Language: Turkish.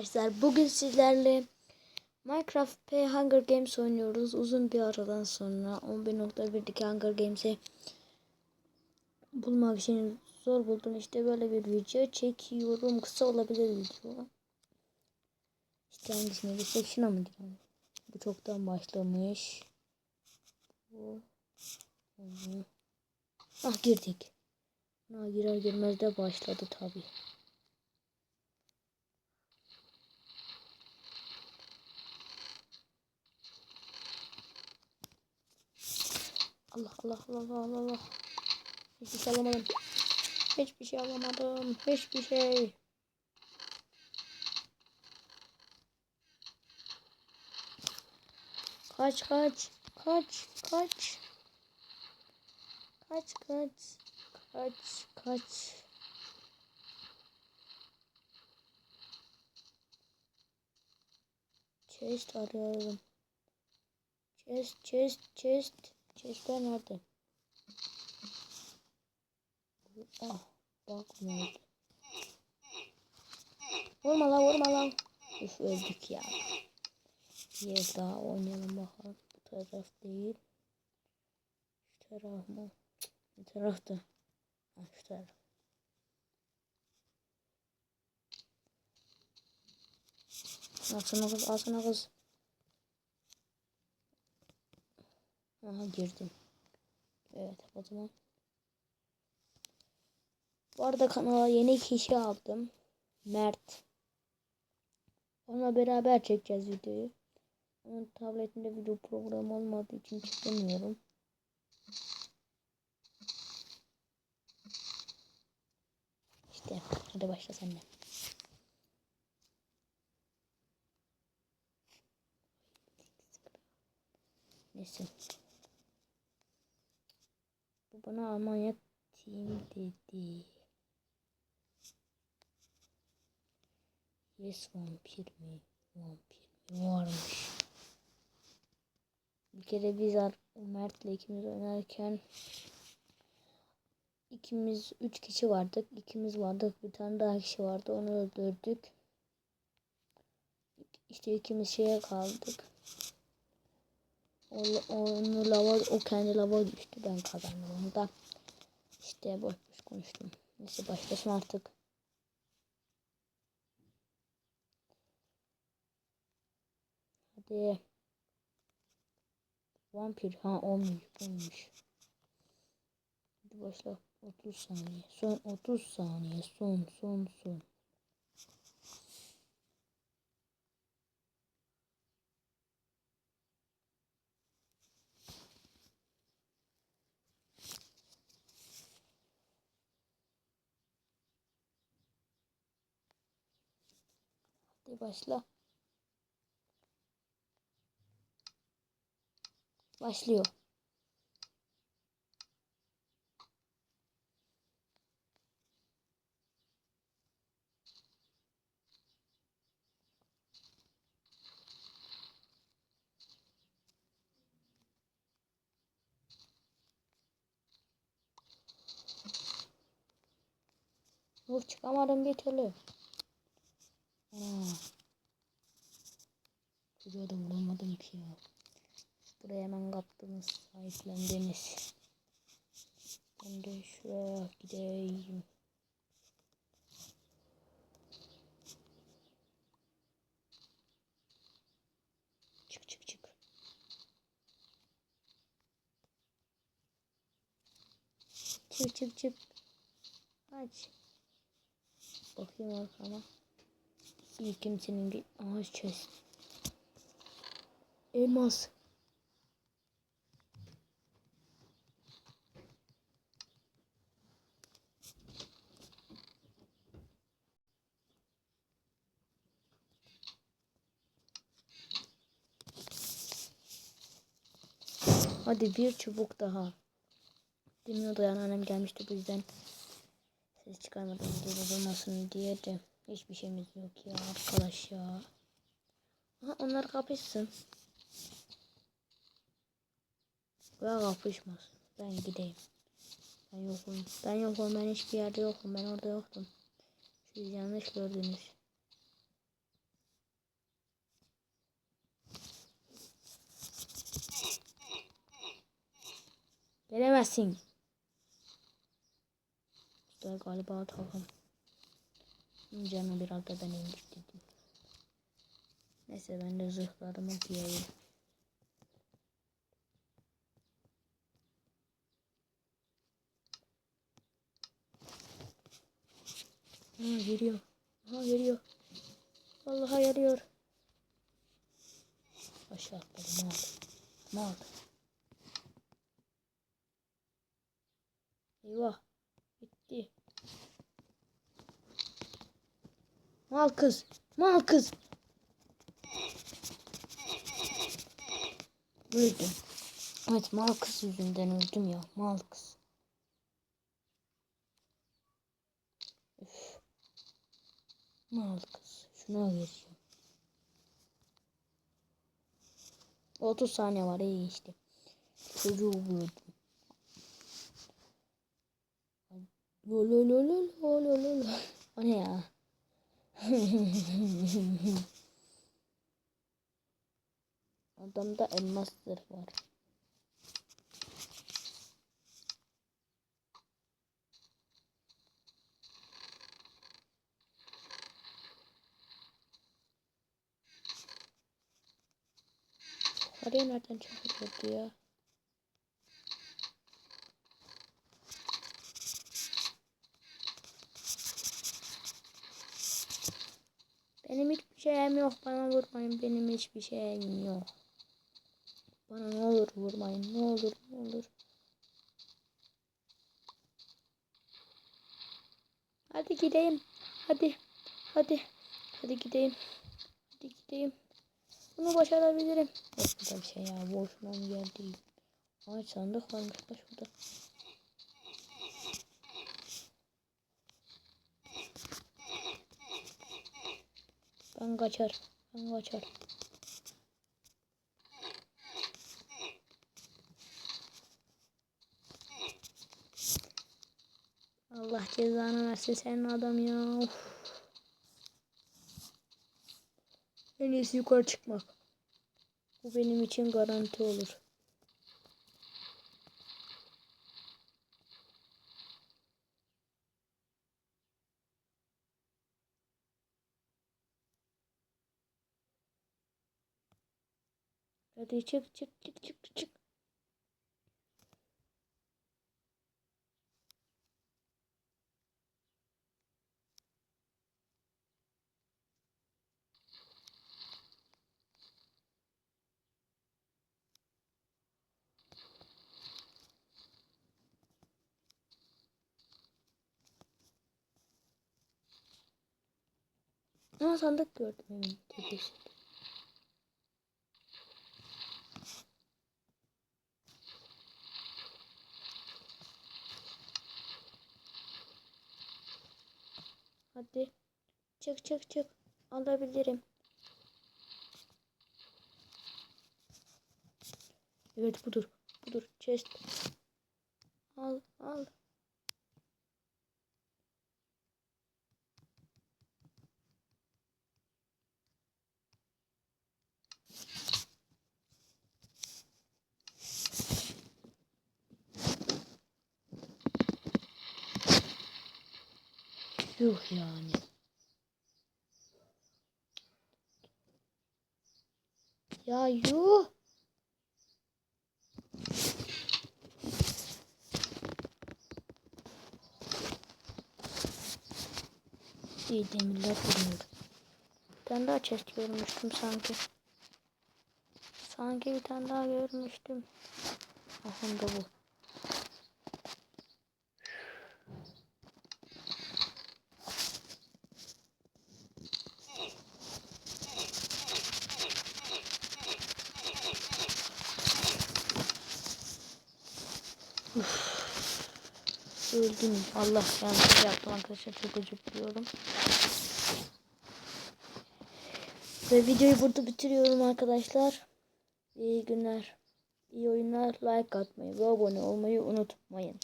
Arkadaşlar bugün sizlerle Minecraft P Hunger Games oynuyoruz. Uzun bir aradan sonra 11.1'deki Hunger Games'i bulmak için zor buldum. İşte böyle bir video çekiyorum. Kısa olabilir video. İşte hangisine gitsek şuna mı girelim? Bu çoktan başlamış. Bu. Ah girdik. Ha, girer girmez de başladı tabii. Allah Allah Allah Allah Allah. Hiçbir şey alamadım. Hiçbir şey alamadım. Hiçbir şey. Kaç kaç. Kaç kaç. Kaç kaç. Kaç kaç. Chest arıyorum. Chest chest chest. Chestler nerede? Ah bakmıyordu. Vurma lan vurma lan. Üf öldük ya. Bir daha oynayalım bakalım. Bu taraf değil. Şu taraf mı? Bu tarafta. Ha, şu taraf. Alsana kız alsana kız. Aha girdim. Evet o zaman. Bu arada kanala yeni kişi aldım. Mert. Onunla beraber çekeceğiz videoyu. Onun tabletinde video programı olmadığı için çekemiyorum. İşte hadi başla sen de. Neyse. Bana Almanya team dedi. Yes vampir mi? Vampir mi? Varmış. Bir kere biz Mert'le ikimiz oynarken ikimiz üç kişi vardık. İkimiz vardık. Bir tane daha kişi vardı. Onu öldürdük. İşte ikimiz şeye kaldık. Onu lava, o kendi lava düştü. Ben kazandım onu da. İşte boş boş konuştum. Neyse başlasın artık. Hadi. Vampir. Ha olmuş. Olmuş. Hadi başla. 30 saniye. Son 30 saniye. Son son son. Hadi başla. Başlıyor. Dur çıkamadım bir türlü. Ana. Çocuğa da vuramadım ki ya. Buraya hemen kaptınız. Sahiplendiniz. Ben de şuraya gideyim. Çık çık çık. Çık çık çık. Aç. Bakayım arkama. İyi kimsenin bir ağaç chest. Elmas. Hadi bir çubuk daha. Demin odayan annem gelmişti bu yüzden ses çıkarmadım durmasın diye de Hiçbir şeyimiz yok ya arkadaş ya. Aha, onlar kapışsın. Ve kapışmasın. Ben gideyim. Ben yokum. Ben yokum. Ben hiçbir yerde yokum. Ben orada yoktum. Siz yanlış gördünüz. Gelemezsin. İşte galiba takım. Canı biraz da ben indirdim. Neyse ben de zırhlarımı giyeyim. Ha geliyor. Ha geliyor. Vallahi geliyor. Aşağı atladım mal. Mal. Eyvah. Mal kız. Mal kız. Öldüm. Evet mal kız yüzünden öldüm ya. Mal kız. Üf. Mal kız. Şuna vereceğim. 30 saniye var iyi işte. Çocuğu vurdum. Lo lo lo lo lo lo lo lo. O ne ya? Adamda elmas zırh var. Oraya nereden çıkıyordu ya? Benim hiçbir şeyim yok. Bana vurmayın. Benim hiçbir şeyim yok. Bana ne olur vurmayın. Ne olur ne olur. Hadi gideyim. Hadi. Hadi. Hadi gideyim. Hadi gideyim. Bunu başarabilirim. Yok bir şey ya. Boşuna mı geldi? Ay sandık varmış da şurada. Ben kaçar. Ben kaçar. Allah cezanı versin senin adam ya. Of. En iyisi yukarı çıkmak. Bu benim için garanti olur. Hadi çık çık çık çık çık. Aa sandık gördüm tepesinde. Hadi. Çık çık çık. Alabilirim. Evet budur. Budur. Chest. Al al. Yuh yani. Ya yuh. İyi demirler. Bir tane daha chest görmüştüm sanki. Sanki bir tane daha görmüştüm. Aha bu. Öldüm. Allah yanlış yaptım arkadaşlar. Çok özür diliyorum. Ve videoyu burada bitiriyorum arkadaşlar. İyi günler. İyi oyunlar. Like atmayı ve abone olmayı unutmayın.